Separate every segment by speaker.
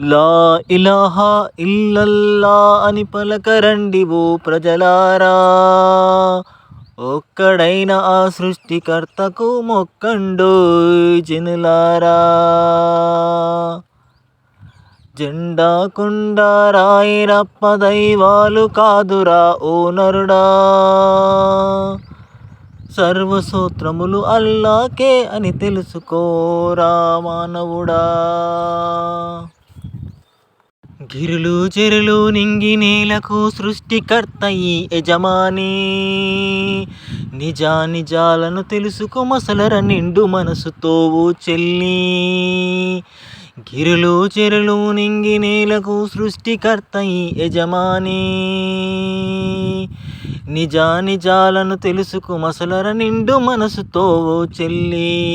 Speaker 1: లా ఇలాహా ఇల్లల్లా అని పలకరండి ఓ ప్రజలారా. ఒక్కడైన ఆ సృష్టికర్తకు మొక్కండు జనులారా. జెండా కుండ రాయిరప్ప దైవాలు కాదురా ఓ నరుడా. సర్వసూత్రములు అల్లాకే అని తెలుసుకోరా మానవుడా. గిరులు చెరులు నింగి నేలకు సృష్టికర్త ఈ యజమాని. నిజానిజాలను తెలుసుకో మసలర నిండు మనసుతో చెల్లి. గిరులు చెరులు నింగి నేలకు సృష్టికర్త ఈ యజమాని. నిజానిజాలను తెలుసుకు మసలర నిండు మనసుతో చెల్లి.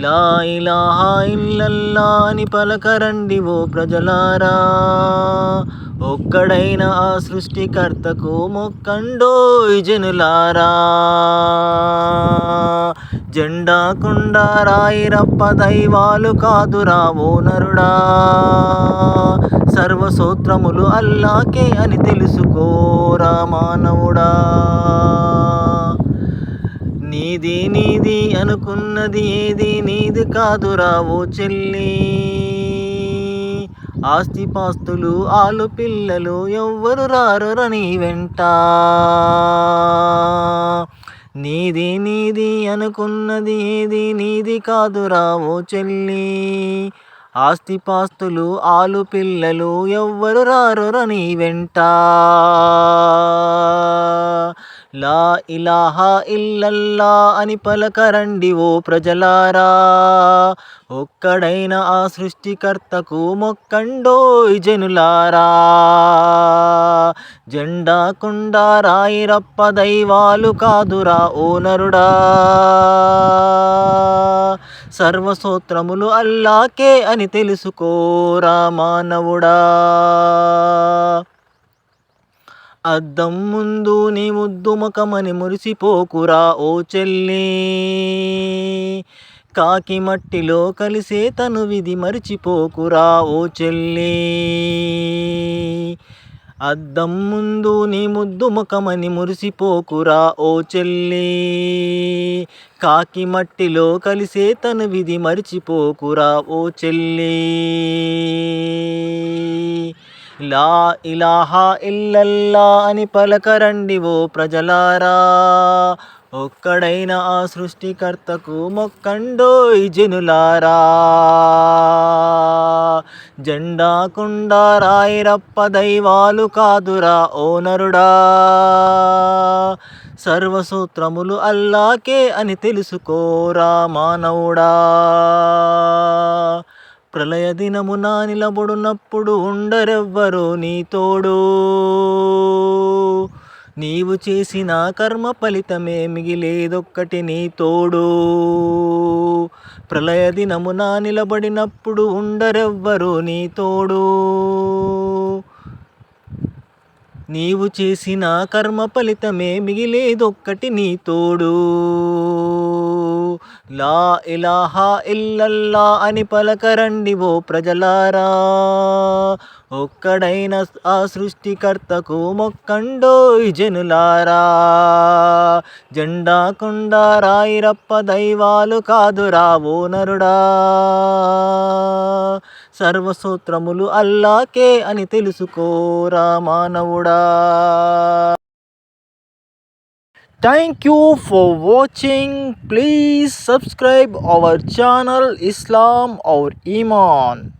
Speaker 1: లా ఇలాహా ఇల్లల్లా అని పలకరండి ఓ ప్రజలారా. ఒక్కడైన ఆ సృష్టికర్తకు మొక్కండో జనులారా. జెండా కుండ రాయిరప్ప దైవాలు కాదురా ఓ నరుడా. సర్వసూత్రములు అల్లాకే అని తెలుసుకోరా మానవుడా. నీది నీది అనుకున్నది ఏది నీది కాదురా ఓ చెల్లి. ఆస్తిపాస్తులు ఆలు పిల్లలు ఎవ్వరు రారు నీ వెంట. నీది నీది అనుకున్నది ఏది నీది కాదురా ఓ చెల్లి. ఆస్తిపాస్తులు ఆలు పిల్లలు ఎవ్వరు రారు నీ వెంట. లా ఇలాహా ఇల్లల్లా అని పలకరండి ఓ ప్రజలారా. ఒక్కడైన ఆ సృష్టికర్తకు మొక్కండో జనులారా. జెండా కుండ రాయిరప్ప దైవాలు కాదురా ఓ నరుడా. సర్వసూత్రములు అల్లాకే అని తెలుసుకోరా మానవుడా. అద్దం ముందు నీ ముద్దు ముఖమని మురిసిపోకురా ఓ చెల్లి. కాకి మట్టిలో కలిసే తను విధి మరిచిపోకురా ఓ చెల్లి. అద్దం ముందు నీ ముద్దు ముఖమని మురిసిపోకురా ఓ చెల్లి. కాకి మట్టిలో కలిసే తను విధి మరిచిపోకురా ఓ చెల్లి. లా ఇలాహా ఇల్లల్లా అని పలకరండి ఓ ప్రజలారా. ఒక్కడైన ఆ సృష్టికర్తకు మొక్కండోయి జనులారా. జెండాకుండా రాయిరప్ప దైవాలు కాదురా ఓనరుడా సర్వసూత్రములు అల్లాకే అని తెలుసుకోరా మానవుడా. ప్రళయ దినమున నిలబడునప్పుడు ఉండరెవ్వరు నీ తోడు. నీవు చేసిన కర్మ ఫలితమే మిగిలేదొక్కటి నీ తోడు. ప్రళయ దినమున నిలబడినప్పుడు ఉండరెవ్వరు నీ తోడు. నీవు చేసిన కర్మ ఫలితమే మిగిలేదొక్కటి నీ తోడు. లా ఇలాహా ఇల్లల్లా అని పలకరండి ఓ ప్రజలారా. ఒక్కడైన ఆ సృష్టికర్తకు మొక్కండో జనులారా. జెండాకుండ రాయిరప్ప దైవాలు కాదురా ఓ నరుడా. సర్వసూత్రములు అల్లాకే అని తెలుసుకోరా మానవుడా. Thank you for watching. Please subscribe our channel Islam or Iman.